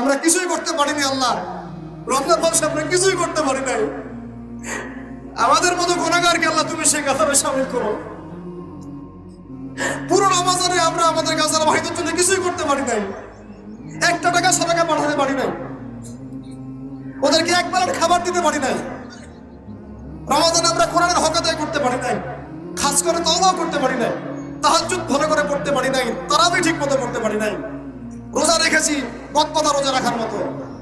আমরা কিছুই করতে পারিনি আল্লাহ। রমজান মাসে আমরা কিছুই করতে পারি নাই। আমাদের মতো গুণাগারকে আল্লাহ তুমি সেই কাতারে সামিল করো। পুরো রমাজানে আমরা আমাদের গাজার ভাইদের জন্য কিছুই করতে পারি নাই। একটা টাকা সবাইকে পাঠাতে পারি নাই। ওদেরকে এক প্লেট খাবার দিতে পারি নাই। রমাজানে আমরা কোরআনের হক আদায় করতে পারি নাই। খাস করে তওবাও করতে পারি নাই। তাহাজ্জুদ ভালো করে পড়তে পারি নাই। তারাবি ঠিক মতো পড়তে পারি নাই। রোজা রেখেছি কতপদা রোজা রাখার মতো।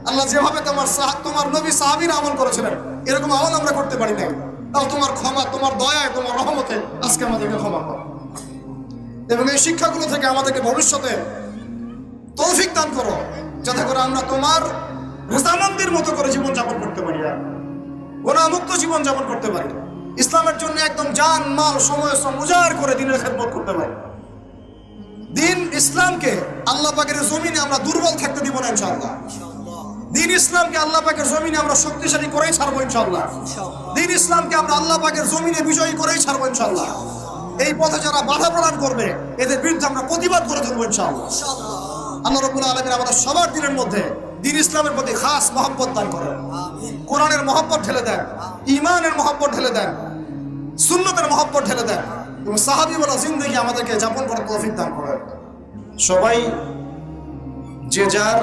আল্লাহ যেভাবে তোমার তোমার নবী সাহাবীরা আমল করেছিলেন, এরকম আমল আমরা করতে পারি নাই। তাও তোমার ক্ষমা, তোমার দয়ায়, তোমার রহমতে আজকে আমাদেরকে ক্ষমা করো। এবং এই শিক্ষাগুলো থেকে আমাদেরকে ভবিষ্যতে তৌফিক দান করো, যাতে করে আমরা তোমার রেজামন্দির মতো করে জীবনযাপন করতে পারি আর গুণামুক্ত জীবনযাপন করতে পারি। ইসলামের জন্য একদম জান, মাল, সময়, শ্রম উজাড় করে দিনের খেদমত করতে পারি। দিন ইসলামকে আল্লাহ পাকের জমিনে আমরা দুর্বল থাকতে দিব না ইনশাআল্লাহ। দিন ইসলামকে আল্লাহ পাকের জমিনে আমরা শক্তিশালী করেই ছাড়বো ইনশাআল্লাহ। দিন ইসলামকে আমরা আল্লাহ পাকের জমিনে বিজয়ী করেই ছাড়বো ইনশাআল্লাহ। এই পথে যারা বাধা প্রদান করবে, এদের বিরুদ্ধে আমরা প্রতিবাদ করে ধরবো ইনশাআল্লাহ। আল্লাহ রবুল আলমীর আমাদের সবার দিনের মধ্যে দিন ইসলামের প্রতি খাস মহব্বত দান করেন। কোরআনের মহব্বত ঢেলে দেন ইমানের মহব্বত ঢেলে দেন, সুন্নতের মহব্বত ঢেলে দেন। এবং সাহাবি বলা জিন্দগি আমাদেরকে যাপন করার তৌফিক দান করেন সবাই যে যার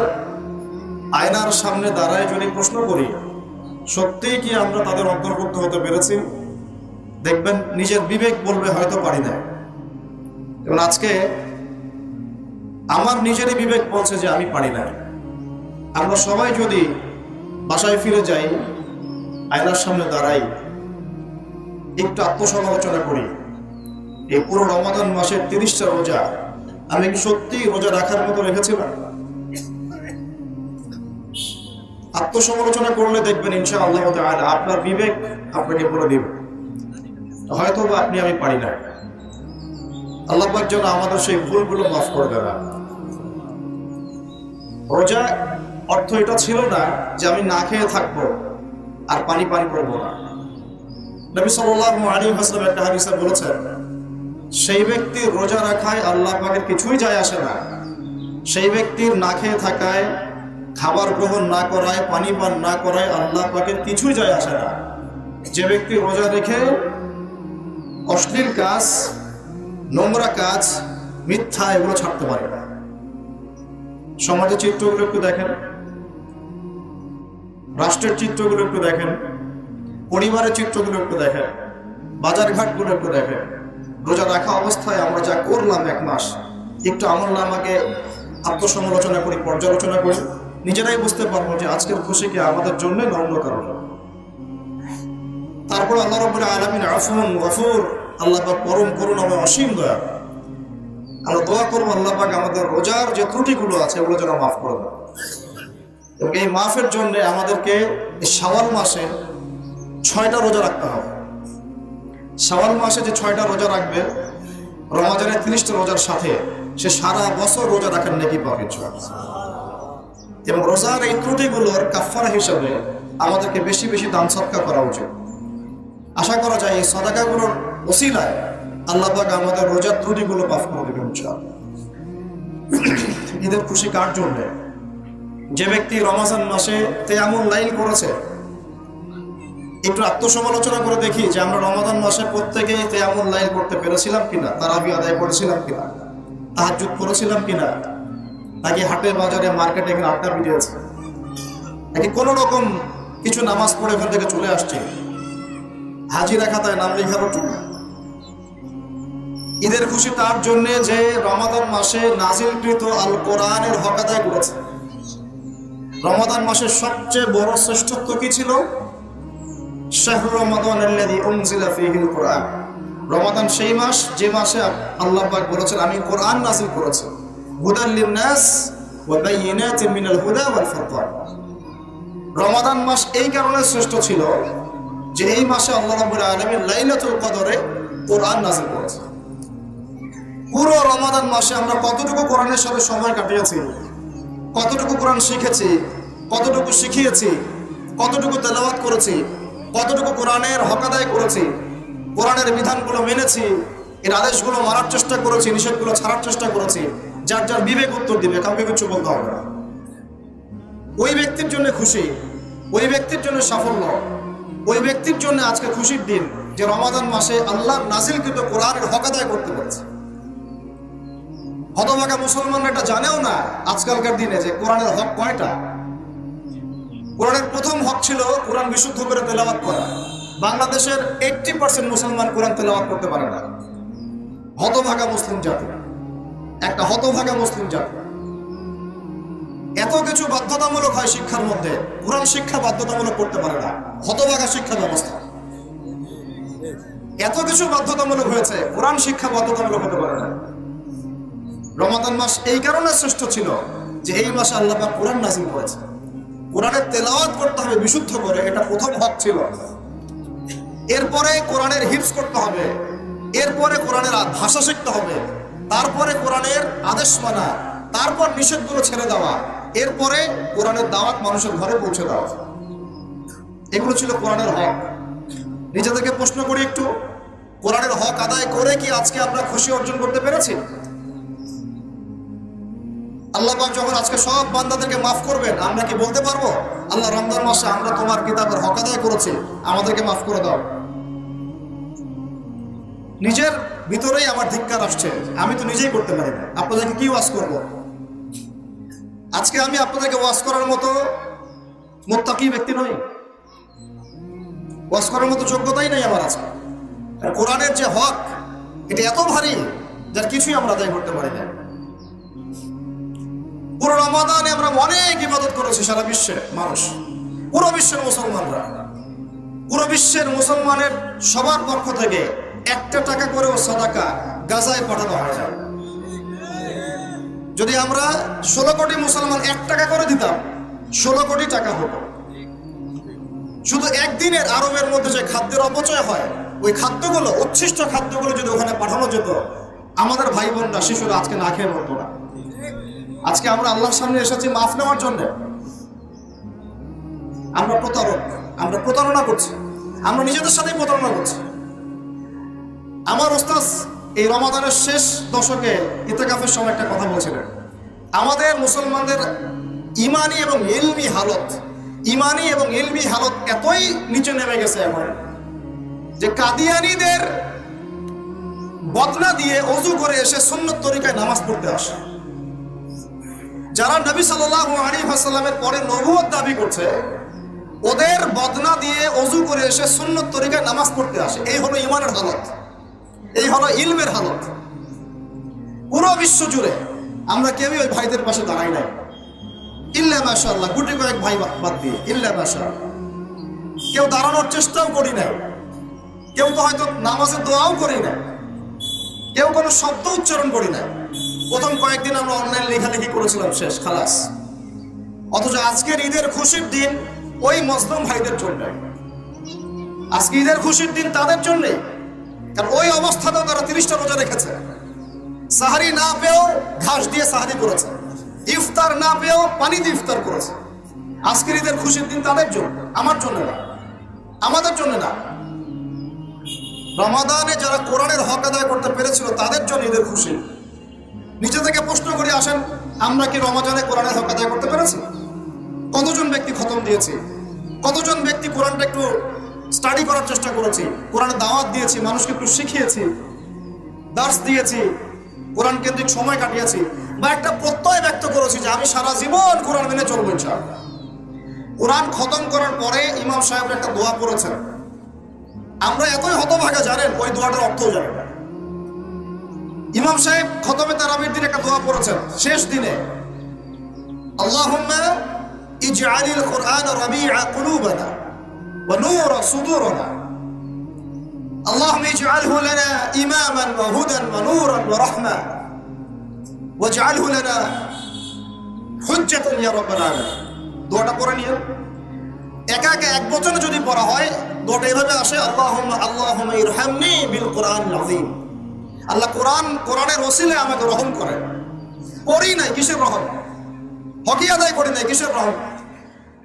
আয়নার সামনে দাঁড়ায় যদি প্রশ্ন করি, সত্যিই কি আমরা তাদের অন্তর্ভুক্ত হতে পেরেছি? দেখবেন নিজের বিবেক বলবে, হয়তো পারি না এবং আজকে আমার নিজেরই বিবেক বলছে যে আমি পারি না আমরা সবাই যদি বাসায় ফিরে যাই, আয়নার সামনে দাঁড়াই, একটু আত্মসমালোচনা করি এই পুরো রমাদান মাসের তিরিশটা রোজা আমি কি সত্যি রোজা রাখার মতো রেখেছিলাম আত্মসমালোচনা করলে দেখবেন ইনশা আল্লাহ আপনার বিবেক আপনাকে বলে দিবে। হয়তো বা আপনি আমি পারি না আল্লাহ যেন আমাদের সেই ভুলগুলো মাফ করে দেবে রোজা অর্থ এটা ছিল না যে আমি না খেয়ে থাকব আর পানি পানি করব না। নবী সাল্লাল্লাহু আলাইহি ওয়াসাল্লাম একটা হাদিসে বলেছেন সেই ব্যক্তির রোজা রাখায় আল্লাহ পাকের কিছুই যায় আসে না। সেই ব্যক্তির না খেয়ে থাকায়, খাবার গ্রহণ না করায়, পানি পান না করায় আল্লাহ পাকের কিছুই যায় আসে না। যে ব্যক্তি রোজা রেখে অশ্লীল কাজ, নোংরা কাজ, মিথ্যা এগুলো ছাড়তে পারে না। সমাজের চিত্রগুলো একটু দেখেন। রাষ্ট্রের চিত্রগুলো একটু দেখেন। পরিবারের চিত্রগুলো একটু দেখেন। বাজার ঘাটগুলো একটু দেখেন। রোজা রাখা অবস্থায় আমরা যা করলাম এক মাস, একটু আমল নামাকে আত্মসমালোচনা করি, পর্যালোচনা করি, নিজেরাই বুঝতে পারব যে আজকের খুশি কি আমাদের জন্য না। কারণে তারপর আল্লাহ রব্বুল আলামিন আফুন গফুর, আল্লাহ পরম করুন এবং অসীম দয়া। আমরা দোয়া করব আল্লাহ পাক আমাদের রোজার যে ত্রুটিগুলো আছে ওগুলো যেন মাফ করে দেয় এবং এই মাফের জন্য আমাদেরকে এই শাওয়াল মাসে ছয়টা রোজা রাখতে হবে। শাওয়াল মাসে যে ছয়টা রোজা রাখবে, রমাজানের তিরিশটা রোজার সাথে সে সারা বছর রোজা রাখার নাকি পাবে। এবং রোজার এই ত্রুটিগুলোর কাফারা হিসাবে আমাদেরকে বেশি বেশি দান সৎকার করা উচিত। আশা করা যায় এই সদাকাগুলোর ওসিলায় আল্লাহ পাক আমাদের রোজার ত্রুটিগুলো পাফ করে দেবেন ঈদের খুশি কার জন্যে? যে ব্যক্তি রমাজান মাসে তেয়ামুল লাইল করেছে একটু আত্মসমালোচনা করে দেখি যে আমরা রমাদান মাসে প্রত্যেকেই তেয়ামুল লাইল করতে পেরেছিলাম কিনা, তারাবি আদায় করেছিলাম কিনা তাহাজুদ করেছিলাম কিনা, নাকি হাটে বাজারে, মার্কেটে এখানে আড্ডা বিড়িয়েছে নাকি কোনো রকম কিছু নামাজ পড়ে ওখান থেকে চলে আসছে? হাজিরা খাতায় নাম লেখার জন্য ঈদের খুশি তার জন্য যে রমাদান মাসে নাজিলকৃত আল কোরআনের হক আদায় করেছে। রমাদান মাসের সবচেয়ে বড় শ্রেষ্ঠত্ব কি ছিল? শাহরু রমাদান আল্লাযী কোরআন রমাদান সেই মাস, যে মাসে আল্লাহ বলেছেন, আমি কোরআন নাযিল করেছি। হুদাল লিন-নাস ওয়া বায়িনাতিন মিনাল হুদা রমাদান মাস এই কারণে শ্রেষ্ঠ ছিল যে এই মাসে আল্লাহ রাব্বুল আলামিন লাইলাতুল কদরে কোরআন নাযিল করেছে পুরো রমাদান মাসে আমরা কতটুকু কোরআনের সাথে সময় কাটিয়েছি, কতটুকু কোরআন শিখেছি, কতটুকু শিখিয়েছি, কতটুকু তেলাওয়াত করেছি কতটুকু কোরআনের হক আদায় করেছি, কোরআনের বিধানগুলো মেনেছি, এর আদেশগুলো মারার চেষ্টা করেছি, নিষেধগুলো ছাড়ার চেষ্টা করেছি, যার যার বিবেক উত্তর দিবে, কাউকে কিছু বলতে হবে না। ওই ব্যক্তির জন্য খুশি, ওই ব্যক্তির জন্য সাফল্য, ওই ব্যক্তির জন্য আজকে খুশির দিন যে রমাদান মাসে আল্লাহ নাজিলকৃত কোরআনের হক আদায় করতে পেরেছে। হতভাগা মুসলমানরা এটা জানেও না আজকালকার দিনে যে কোরআনের হক কয়টা। কোরআনের প্রথম হক ছিল কোরআন বিশুদ্ধ করে তেলাওয়াত করা। বাংলাদেশের এইটটি পার্সেন্ট মুসলমান কোরআন তেলাওয়াত করতে পারে না। হতভাগা মুসলিম জাতি। একটা হতভাগা মুসলিম জাতি। এত কিছু বাধ্যতামূলক হয় শিক্ষার মধ্যে, কোরআন শিক্ষা বাধ্যতামূলক করতে পারে না। হতভাগা শিক্ষা ব্যবস্থা। এত কিছু বাধ্যতামূলক হয়েছে, কোরআন শিক্ষা বাধ্যতামূলক হতে পারে না। রমাদান মাস এই কারণে শ্রেষ্ঠ ছিল যে এই মাসে আল্লাহ কোরআন নাজিল করেছে কোরআনের তেলাওয়াত করতে হবে বিশুদ্ধ করে, এটা প্রথম হক ছিল। এরপরে কোরআনের হিপস করতে হবে, এরপরে কোরআনের ভাষা শিখতে হবে, তারপরে কোরআনের আদেশ মানা, তারপর নিষেধগুলো ছেড়ে দেওয়া, এরপরে কোরআনের দাওয়াত মানুষের ঘরে পৌঁছে দেওয়া। এগুলো ছিল কোরআনের হক। নিজেদেরকে প্রশ্ন করি একটু, কোরআনের হক আদায় করে কি আজকে আমরা খুশি অর্জন করতে পেরেছি? আল্লাহ পাক যখন আজকে সব বান্দাদেরকে মাফ করবেন, আমরা কি বলতে পারব? আল্লাহ রমজান মাসে আমরা তোমার কিতাবের হক আদায় করেছি, আমাদেরকে মাফ করে দাও। নিজের ভিতরেই আমার ধিক্কার আসছে, আমি তো নিজেই করতে পারি না। আপনাদেরকে কি ওয়াজ করব? আজকে আমি আপনাদেরকে ওয়াজ করার মতো মোত্তাকি ব্যক্তি নই। ওয়াজ করার মতো যোগ্যতাই নেই আমার আজকে। কোরআনের যে হক, এটা এত ভারী, যার কিছুই আমরা আদায় করতে পারি না। পুরো রমাদানে আমরা অনেক ইবাদত করেছি সারা বিশ্বে, মানুষ। পুরো বিশ্বের মুসলমানরা। পুরো বিশ্বের মুসলমানের সবার পক্ষ থেকে একটা টাকা করেও সাদাকা গাজায় পাঠানো হয় যদি আমরা ষোলো কোটি মুসলমান এক টাকা করে দিতাম, ষোলো কোটি টাকা হতো। শুধু একদিনের আরবের মধ্যে যে খাদ্যের অপচয় হয়, ওই খাদ্যগুলো, উচ্ছিষ্ট খাদ্যগুলো যদি ওখানে পাঠানো যেত, আমাদের ভাই বোনরা শিশুরা আজকে না খেয়ে মরতো না। আজকে আমরা আল্লাহর সামনে এসেছি মাফ নেওয়ার জন্য। আমরা প্রতারক, আমরা প্রতারণা করছি। আমরা নিজেদের সাথেই প্রতারণা করছি। আমার ওস্তাজ এই রমাদানের শেষ দশকে ইতেকাফের সময় একটা কথা বলছিলেন। আমাদের মুসলমানদের ইমানি এবং ইলমি হালত, ইমানি এবং ইলমি হালত এতই নিচে নেমে গেছে এখন যে কাদিয়ানিদের বদনা দিয়ে অজু করে এসে সুন্নত তরিকায় নামাজ পড়তে আসে। যারা নবী সাল্লাল্লাহু আলাইহি ওয়াসাল্লামের পরে নবুয়ত দাবি করছে, ওদের বদনা দিয়ে অজু করে এসে সুন্নত তরিকায় নামাজ পড়তে আসে। এই হলো ইমানের হালত। এই হলো ইলমের হালত। পুরো বিশ্ব জুড়ে আমরা কেউই ওই ভাইদের পাশে দাঁড়াই নাই। ইল্লা মাশাআল্লাহ, গুটি কয়েক ভাই বাদ দিয়ে। ইল্লা মাশাআল্লাহ। কেউ দাঁড়ানোর চেষ্টাও করি নাই। কেউ তো হয়তো নামাজের দোয়াও করি না কেউ কোনো শব্দ উচ্চারণ করি না প্রথম কয়েকদিন আমরা অনলাইন লেখালেখি করেছিলাম শেষ খালাস। অথচ আজকের ঈদের খুশির দিন ওই মজলুম ভাইদের জন্য আজকে ঈদের খুশির দিন তাদের জন্যে কারণ ওই অবস্থাতেও তারা তিরিশটা রোজা রেখেছে। সাহারি না পেয়েও ঘাস দিয়ে সাহারি করেছে। ইফতার না পেয়েও পানি দিয়ে ইফতার করেছে। আজকের ঈদের খুশির দিন তাদের জন্য, আমার জন্য না। আমাদের জন্য না। রমাদানে যারা কোরআনের হক আদায় করতে পেরেছিল, তাদের জন্য ঈদের খুশি নিচে থেকে প্রশ্ন করে আসেন, আমরা কি রমাজানে কোরআনের হক আদায় করতে পেরেছি? কতজন ব্যক্তি খতম দিয়েছি? কতজন ব্যক্তি কোরআনটা একটু স্টাডি করার চেষ্টা করেছি? কোরআনের দাওয়াত দিয়েছি, মানুষকে একটু শিখিয়েছি দার্স দিয়েছি, কোরআন কেন্দ্রিক সময় কাটিয়েছি বা একটা প্রত্যয় ব্যক্ত করেছি যে আমি সারা জীবন কোরআন মেনে চলবো ইনশাআল্লাহ। কোরআন খতম করার পরে ইমাম সাহেব একটা দোয়া করেছেন আমরা এতই হতভাগা, জানেন, ওই দোয়াটার অর্থও জানেন না। ইমাম সাহেব খতমে তারাবির দিন একটা দোয়া পড়েছেন শেষ দিনে আল্লাহুম্মা ইজআলিল কুরআন রাবিআ কুলুবানা ওয়া নূরা সুদুরনা اللهم اجعله لنا إماما وهدى ونورا ورحمة واجعله لنا حجة يا رب العالمين দোয়াটা পড়ে নিয়ে একা একা এক বচনে যদি পড়া হয় দোয়াটা এভাবে আসে আল্লাহুম্মা আল্লাহুম্মা ইরহামনি বিল কোরআনিল আযীম আল্লাহ কোরআন, কোরআনের ওসিলে আমাকে রহম করেন করি নাই, কিসের রহম? হকি আদায় করি নাই, কিসের রহম?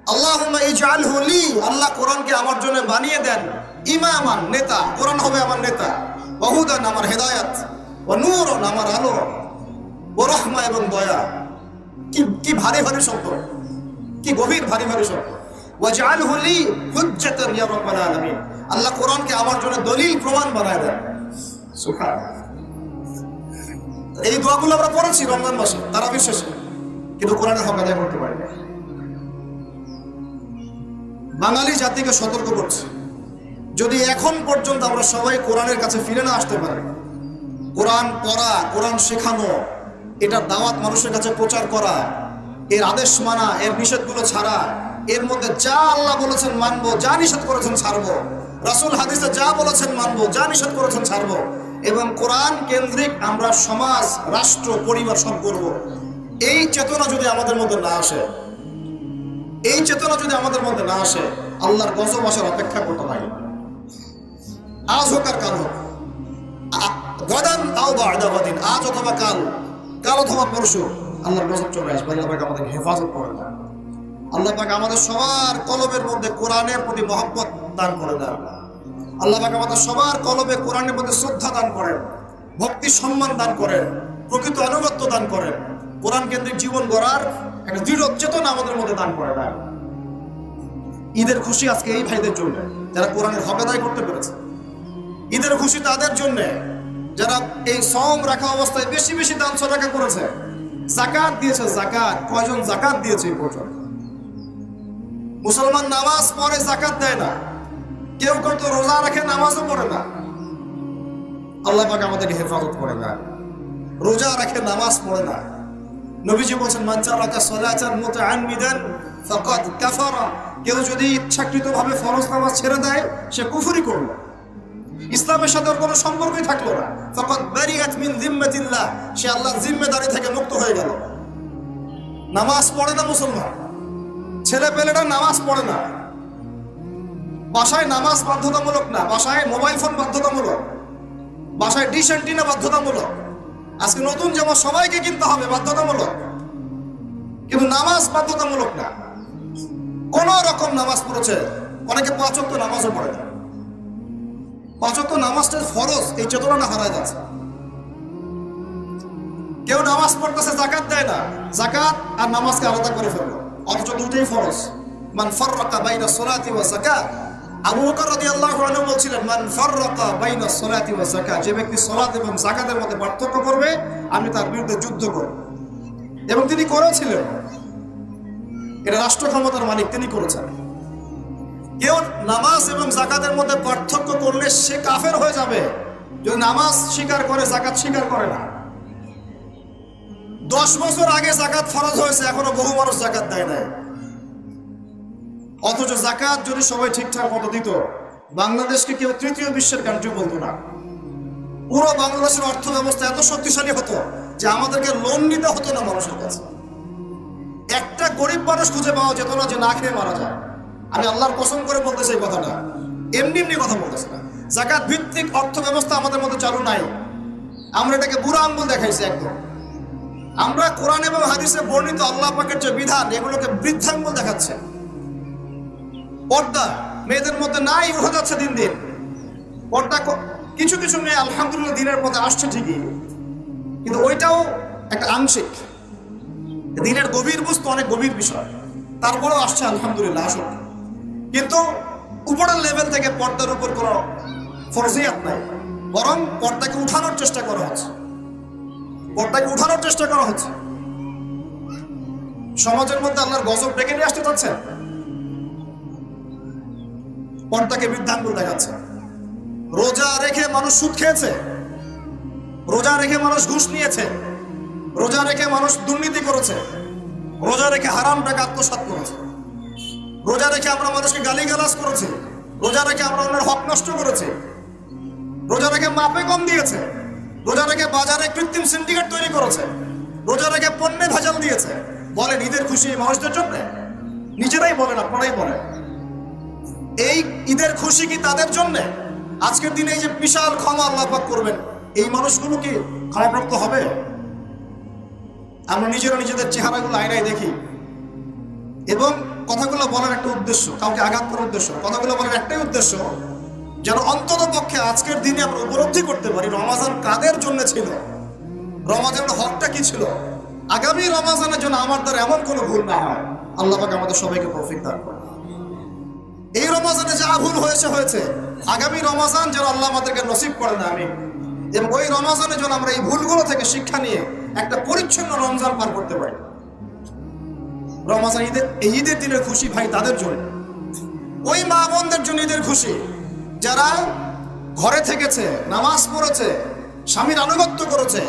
আল্লাহুম্মা ইজআলহু লি, আল্লাহ কোরআনকে আমার জন্য বানিয়ে দেন। ইমামান, নেতা, কোরআন হবে আমার নেতা। ওহুদান আমার হেদায়াত। ও নূরন, আমার আলো। ও রহমা এবং দয়া। কি কি ভারী ভারী শব্দ। কি গভীর ভারী ভারী শব্দ। ওয়াজআলহু লি হুজ্জাতান ইয়া রাব্বাল আলামিন। আল্লাহ কোরআনকে আমার জন্য দলিল প্রমাণ বানায় দেন। সুবহানাল্লাহ। এই দোয়াগুলো আমরা পড়েছি রমজান মাসে, তারা বিশ্বাস। কিন্তু কোরআনের হক আদায় করতে পারি বাঙালি জাতিকে সতর্ক করছে। যদি এখন পর্যন্ত আমরা সবাই কোরআনের কাছে ফিরে না আসতে পারি, কোরআন পড়া, কোরআন শেখানো এটার দাওয়াত মানুষের কাছে প্রচার করা, এর আদেশ মানা, এর নিষেধগুলো ছাড়া, এর মধ্যে যা আল্লাহ বলেছেন মানবো, যা নিষেধ করেছেন ছাড়বো, রাসূল হাদিসে যা বলেছেন মানবো, যা নিষেধ করেছেন ছাড়বো এবং কোরআন কেন্দ্রিক আমরা সমাজ, রাষ্ট্র, পরিবার সব করব। এই চেতনা যদি আমাদের মধ্যে না আসে, এই চেতনা যদি আমাদের মধ্যে না আসে, আল্লাহর গজব আসার অপেক্ষা করতে পারি। আজ হোক আর কাল হোক। গদান আও বাদাবাদিন আজ অথবা কাল কাল অথবা পরশু, আল্লাহর গজব চলে আসবে। আল্লাহ পাক আমাদের হেফাজত করে দেন। আল্লাহ আমাদের সবার কলমের মধ্যে কোরআনের প্রতি মহব্বত দান করে দেন। আল্লাহ পাক সবার কলবে কোরআনের মধ্যে শ্রদ্ধা দান করেন, ভক্তি সম্মান দান করেন, প্রকৃত আনুগত্য দান করেন, কোরআন কেন্দ্রিক জীবন গড়ার একটা দৃঢ় চেতনা আমাদের মধ্যে দান করে দেন ঈদের খুশি আজকে এই ভাইদের জন্য, যারা কোরআনের হক আদায় করতে পেরেছে। ঈদের খুশি তাদের জন্য, যারা এই সম রাখা অবস্থায় বেশি বেশি দান সদাকা করেছে, জাকাত দিয়েছে, জাকাত, কয়জন জাকাত দিয়েছে এই পর্যন্ত মুসলমান নামাজ পরে জাকাত দেয় না। কেউ কেউ তো রোজা রাখে, নামাজও পড়ে না। আল্লাহ পাক আমাদেরকে হেফাজত করে না। রোজা রাখে, নামাজ পড়ে না। নবীজি বলছেন মানচা রাখা সলাচার মতো আনমিদান ফাকাদ কাফারা। কেউ যদি ইচ্ছাকৃতভাবে ফরজ নামাজ ছেড়ে দেয়, সে কুফরি করল। ইসলামের সাথে কোনো সম্পর্কই থাকল না। ফাকাদ বারিয়াত মিন জিম্মাতিল্লাহ সে আল্লাহর জিম্মেদারি থেকে মুক্ত হয়ে গেল। নামাজ পড়ে না মুসলমান। ছেলে পেলেটা নামাজ পড়ে না। বাসায় নামাজ বাধ্যতামূলক না, বাসায় মোবাইল ফোন বাধ্যতামূলক, বাসায় ডিশ অ্যান্টিনা বাধ্যতামূলক। আজকে নতুন জামা সবাইকে কিনতে হবে, বাধ্যতামূলক। কিন্তু নামাজ বাধ্যতামূলক না। কোন রকম নামাজ পড়েছে, অনেকে পাঁচক্ত নামাজও পড়ে না। পাঁচক্ত নামাজটা ফরজ, এই চেতনা না হারায় যাচ্ছে। কেউ নামাজ পড়তেছে জাকাত দেয় না জাকাত আর নামাজকে আলাদা করে ফেলল। অথচ দুটোই ফরজ। মান ফাররাকা বাইনা সলাতি ওয়া যাকাত। আবু বকর রাদিয়াল্লাহু আনহু বলছিলেন, মান ফাররাকা বাইনা সলাতি ওয়া যাকাত যে ব্যক্তি সালাত এবং যাকাতের মধ্যে পার্থক্য করবে, আমি তার বিরুদ্ধে যুদ্ধ করব। এবং তিনি করেছিলেন। এটা রাষ্ট্র ক্ষমতার মালিক, তিনি করেছেন। কেউ নামাজ এবং জাকাতের মধ্যে পার্থক্য করলে সে কাফের হয়ে যাবে। যদি নামাজ স্বীকার করে জাকাত স্বীকার করে না। দশ বছর আগে জাকাত ফরজ হয়েছে, এখনও বহু মানুষ জাকাত দেয় নাই। অথচ জাকাত যদি সবাই ঠিকঠাক মতো দিত, বাংলাদেশকে কেউ তৃতীয় বিশ্বের কান্ট্রি বলতো না। পুরো বাংলাদেশের অর্থ ব্যবস্থা এত শক্তিশালী হতো যে আমাদেরকে লোন নিতে হতো না মানুষের কাছে। একটা গরিব মানুষ খুঁজে পাওয়া যেত না যে না খেয়ে মারা যায়। আমি আল্লাহর কসম করে বলতেছি এই কথাটা। এমনি এমনি কথা বলতেছি না। জাকাত ভিত্তিক অর্থ ব্যবস্থা আমাদের মধ্যে চালু নাই। আমরা এটাকে বুড়ো আঙ্গুল দেখাইছি একদম। আমরা কোরআন এবং হাদিসে বর্ণিত আল্লাহ পাকের যে বিধান, এগুলোকে বৃদ্ধাঙ্গুল দেখাচ্ছে। পর্দা মেয়েদের মধ্যে নাই উঠে যাচ্ছে দিন দিন। পর্দা কিছু কিছু মেয়ে আলহামদুলিল্লাহ দিনের পথে আসছে ঠিকই। কিন্তু ওইটাও একটা আংশিক। দিনের গভীর বস্তু অনেক গভীর বিষয়। তারপরেও আসছে আলহামদুলিল্লাহ, আসুক। কিন্তু উপরের লেভেল থেকে পর্দার উপর কোনো ফরজিয়াত নাই। বরং পর্দাকে উঠানোর চেষ্টা করা হচ্ছে। পর্দাকে উঠানোর চেষ্টা করা হচ্ছে। সমাজের মধ্যে আল্লাহর গজব ডেকে নিয়ে আসতে চাচ্ছেন? পর্দাকে বৃদ্ধাঙ্গুল দেখাচ্ছে। রোজা রেখে মানুষ সুদ খেয়েছে। রোজা রেখে মানুষ ঘুষ নিয়েছে। রোজা রেখে মানুষ দুর্নীতি করেছে। রোজা রেখে হারাম টাকা আত্মসাৎ করেছে। রোজা রেখে আমরা মানুষকে গালি গালিগালাজ করেছি। রোজা রেখে আমরা অন্যের হক নষ্ট করেছি। রোজা রেখে মাপে কম দিয়েছে। রোজা রেখে বাজারে কৃত্রিম সিন্ডিকেট তৈরি করেছে। রোজা রেখে পণ্যে ভেজাল দিয়েছে। বলেন ঈদের খুশি মানুষদের জন্য? নিজেরাই বলেন, আপনারাই বলেন। এই ঈদের খুশি কি তাদের জন্য? আজকের দিনে এই যে বিশাল ক্ষমা আল্লাহ পাক করবেন, এই মানুষগুলো কি ক্ষমাপ্রাপ্ত হবে? আমরা নিজেরা নিজেদের চেহারাগুলো আয়নায় দেখি। এবং কথাগুলো বলার একটা উদ্দেশ্য, কাউকে আঘাত করার উদ্দেশ্য কথাগুলো বলার একটাই উদ্দেশ্য, যেন অন্তত পক্ষে আজকের দিনে আমরা উপলব্ধি করতে পারি রমাজান কাদের জন্য ছিল? রমাজানের হকটা কি ছিল? আগামী রমাজানের জন্য আমার দ্বারা এমন কোনো ভুল না হয়। আল্লাহ আমাদের সবাইকে তৌফিক দান করে এই রমাজানে যা ভুল হয়েছে হয়েছে। আগামী রমাজান যেন আল্লাহ আমাদেরকে নসিব করে না আমি এবং ওই রমাজানে যেন আমরা এই ভুলগুলো থেকে শিক্ষা নিয়ে একটা পরিচ্ছন্ন রমজান পার করতে পারি। রমাজান ঈদের এই ঈদের দিনের খুশি ভাই তাদের জন্য। ওই মা বোনদের জন্য ঈদের খুশি। যারা ঘরে থেকেছে, নামাজ পড়েছে, স্বামীর আনুগত্য করেছে,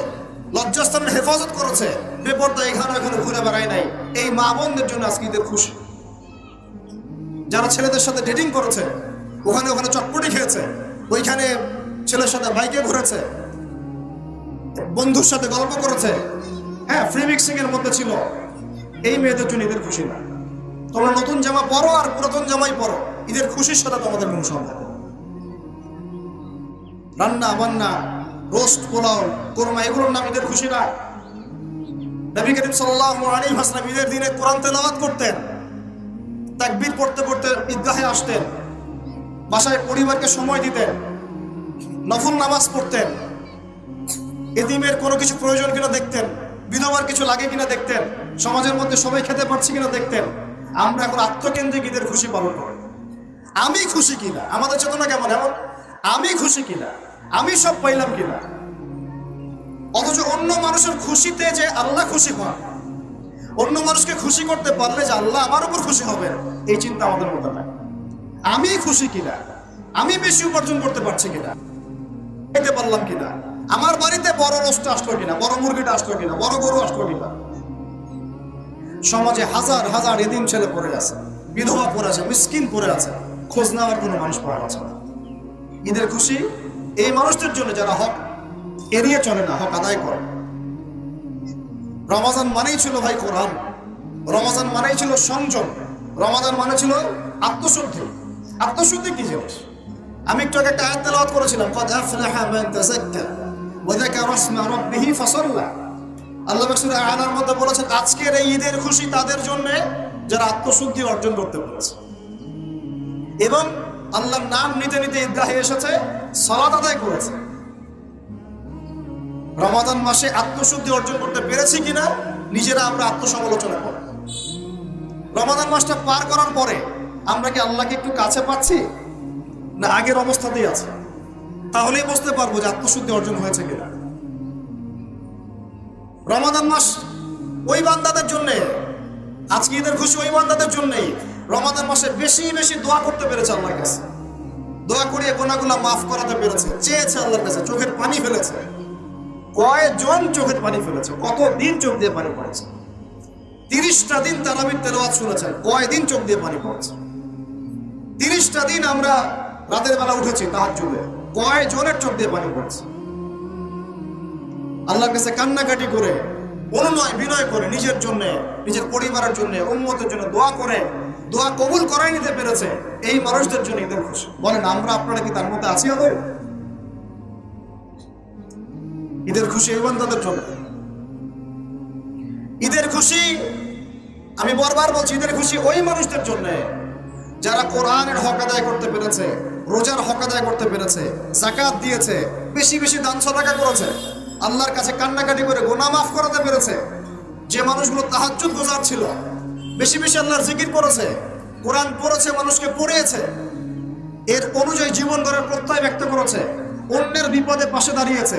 লজ্জাস্থানের হেফাজত করেছে বেপর্দা এখানে এখানে ঘুরে বেড়ায় নাই, এই মা বোনদের জন্য আজকে ঈদের খুশি। যারা ছেলেদের সাথে ডেটিং করেছে, ওখানে ওখানে চটপটি খেয়েছে, ওইখানে ছেলের সাথে বাইকে ঘুরেছে, বন্ধুর সাথে গল্প করেছে হ্যাঁ ফ্রি মিক্সিং এর মধ্যে ছিল। এই মেয়েদের জন্য ঈদের খুশি না। তোমরা নতুন জামা পরো আর পুরাতন জামাই পরো। ঈদের খুশির সাথে তোমাদের কোনো সম্পর্ক রান্না, বান্না রোস্ট পোলাও, কোরমা, এগুলোর নাম ঈদের খুশি না। নবী করিম সাল্লাল্লাহু আলাইহি ওয়াসাল্লাম ঈদের দিনে কোরআন তেলাওয়াত করতেন। তাকবীর পড়তে পড়তে ঈদগাহে আসতেন। বাসায় পরিবারকে সময় দিতেন। নফল নামাজ পড়তেন। এতিমের কোনো কিছু প্রয়োজন কিনা দেখতেন। বিধবার কিছু লাগে কিনা দেখতেন। সমাজের মধ্যে সবাই খেতে পারছি কিনা দেখতেন। আমরা এখন আত্মকেন্দ্রিক ঈদের খুশি পালন করি। আমি খুশি কিনা? আমাদের চেতনা কেমন? এমন? আমি খুশি কিনা? আমি সব পাইলাম কিনা? অথচ অন্য মানুষের খুশিতে যে আল্লাহ খুশি হন। অন্য মানুষকে খুশি করতে পারলে যে আল্লাহ আমার উপর খুশি হবে এই চিন্তা আমাদের মধ্যে নাই। আমি খুশি কিনা? আমি বেশি উপার্জন করতে পারছি কিনা? খেতে পারলাম কিনা? আমার বাড়িতে বড় রোস্ট আসলো কিনা? বড় মুরগিটা আসলো কিনা? বড় গরু আসলো কিনা? সমাজে হাজার হাজার এদিন ছেলে পড়ে আছে, বিধবা পড়ে আছে, মিসকিন পড়ে আছে, খোঁজ নেওয়ার কোনো মানুষ পাওয়া যাচ্ছে না। ঈদের খুশি এই মানুষদের জন্য যারা হক, এড়িয়ে চলে না, হক আদায় করে। রমাজান মানেই ছিল ভাই কোরআন। রমাজান মানেই ছিল সংযম। রমাজান মানে ছিল আত্মশুদ্ধি। আত্মশুদ্ধি কি জিনিস আমি একটু আগে একটা আয়াত তেলাওয়াত করেছিলাম, কদ আফলাহা মান তাযাক্কা ওয়া যাকারা ইসমা রাব্বিহি ফাসাল্লা। আল্লাহ সূরা আনার মধ্যে বলেছেন, আজকের এই ঈদের খুশি তাদের জন্য যারা আত্মশুদ্ধি অর্জন করতে পেরেছে। এবং আল্লাহর নাম নিতে নিতে ঈদগাহে এসেছে, সালাত আদায় করেছে। রমাদান মাসে আত্মশুদ্ধি অর্জন করতে পেরেছি কিনা, নিজেরা আমরা আত্মসমালোচনা করি। রমাদান মাসটা পার করার পরে আমরা কি আল্লাহকে একটু কাছে পাচ্ছি? না, আগের অবস্থাতেই আছে। তাহলেই বুঝতে পারব যে আত্মশুদ্ধি অর্জন হয়েছে কিনা। রমাদান মাস ওই বান্দাদের জন্যে, আজকে ঈদের খুশি ওই বান্দাদের জন্যই রমাদান মাসে বেশি বেশি দোয়া করতে পেরেছে আল্লাহর কাছে। দোয়া করিয়ে গোনাগুলা মাফ করাতে পেরেছে, চেয়েছে আল্লাহর কাছে, চোখের পানি ফেলেছে। কয়জন চোখের পানি ফেলেছে? কত দিন চোখ দিয়ে পানি পড়েছে? তিরিশটা দিন তারাবির তেলাওয়াত শুনেছেন, কয়দিন চোখ দিয়ে পানি পড়েছে? তিরিশটা দিন আমরা রাতের বেলা উঠেছি তাহার যুগে কয়জনের চোখ দিয়ে পানি পড়েছে? আল্লাহর কাছে কান্নাকাটি করে, অনুনয় বিনয় করে নিজের জন্য, নিজের পরিবারের জন্য উন্মতের জন্য দোয়া করে, দোয়া কবুল করাই নিতে পেরেছে, এই মানুষদের জন্য ঈদের খুশি বলেন, আমরা আপনারা কি তার মধ্যে আছি আদৌ? ঈদের খুশি এই বান্দাদের জন্য। ঈদের খুশি, আমি বারবার বলছি, ঈদের খুশি ওই মানুষদের জন্য যারা কোরআনের হক আদায় করতে পেরেছে, রোজার হক আদায় করতে পেরেছে জাকাত দিয়েছে, বেশি বেশি দান সদাকা করেছে, আল্লাহর কাছে কান্নাকাটি করে গোনা মাফ করাতে পেরেছে, যে মানুষগুলো তাহাজ্জুদ গোজার ছিল, বেশি বেশি আল্লাহর জিকির করেছে, কোরআন পড়েছে, মানুষকে পড়িয়েছে, এর অনুযায়ী জীবন গড়ার প্রত্যয় ব্যক্ত করেছে, অন্যের বিপদে পাশে দাঁড়িয়েছে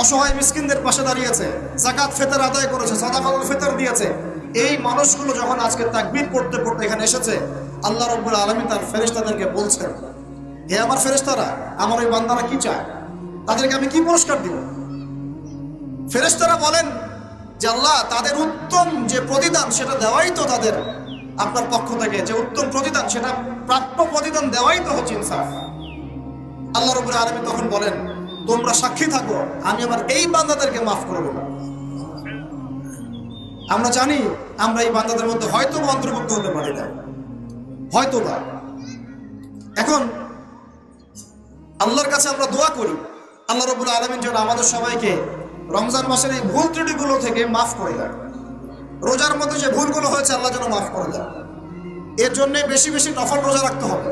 অসহায় মিসকিনদের পাশে দাঁড়িয়েছে জাকাত ফেতর আদায় করেছে সাদাকাল ফেতর দিয়েছে। এই মানুষগুলো যখন আজকে তাকবির পড়তে পড়তে এখানে এসেছে, আল্লাহ রব্বুল আলমী তার ফেরেশতাদেরকে বলছেন, হে আমার ফেরেশতারা, আমার ওই বান্দারা কি চায়? তাদেরকে আমি কি পুরস্কার দিব? ফেরেশতারা বলেন যে, আল্লাহ, তাদের উত্তম যে প্রতিদান সেটা দেওয়াই তো তাদের আপনার পক্ষ থেকে, যে উত্তম প্রতিদান সেটা প্রাপ্য প্রতিদান দেওয়াই তো হচ্ছে ইনসাফ। আল্লাহ রবুল আলমী তখন বলেন তোমরা সাক্ষী থাকো, আমি আমার এই বান্দাদেরকে মাফ করে দেবো। আমরা জানি, আমরা এই বান্দাদের মধ্যে হয়তো অন্তর্ভুক্ত হতে পারি না। হয়তো বা। এখন, আল্লাহর কাছে আমরা দোয়া করি, আল্লাহ রবুল আলমিন যেন আমাদের সবাইকে রমজান মাসের এই ভুল ত্রুটিগুলো থেকে মাফ করে দেয় রোজার মধ্যে যে ভুলগুলো হয়েছে, আল্লাহ যেন মাফ করে দেয় এর জন্যে বেশি বেশি নফল রোজা রাখতে হবে।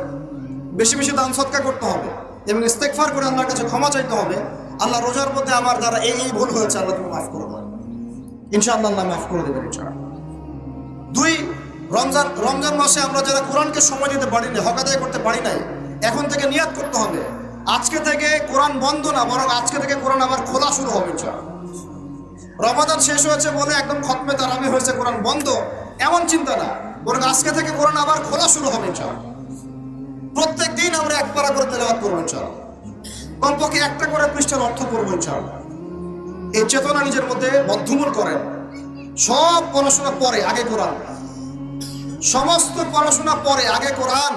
বেশি বেশি দান সৎকা করতে হবে। এবং ইস্তেকফার করে আল্লাহর কাছে ক্ষমা চাইতে হবে, আল্লাহ রোজার মধ্যে আমার দ্বারা এই এই ভুল হয়েছে, আল্লাহ তুমি মাফ করে দেবে ইনশাআল্লাহ আল্লাহ মাফ করে দেবেন দুই, রমজান রমজান মাসে আমরা যারা কোরআনকে সময় দিতে পারি না হক আদায় করতে পারি নাই, এখন থেকে নিয়াত করতে হবে আজকে থেকে কোরআন বন্ধ না, বরং আজকে থেকে কোরআন আবার খোলা শুরু হবে। রমাদান শেষ হয়েছে বলে একদম খতমে তারামি হয়েছে, কোরআন বন্ধ এমন চিন্তা না, বরং আজকে থেকে কোরআন আবার খোলা শুরু হবে, ইনশাআল্লাহ। প্রত্যেক দিন আমরা এক পারা করে তেলাওয়াত করব ইনশাআল্লাহ। কমপক্ষে একটা করে পৃষ্ঠার অর্থ করব ইনশাআল্লাহ। এই চেতনা নিজের মধ্যে বদ্ধমূল করেন সব পড়াশোনা পরে আগে কোরআন সমস্ত পড়াশোনা পরে আগে কোরআন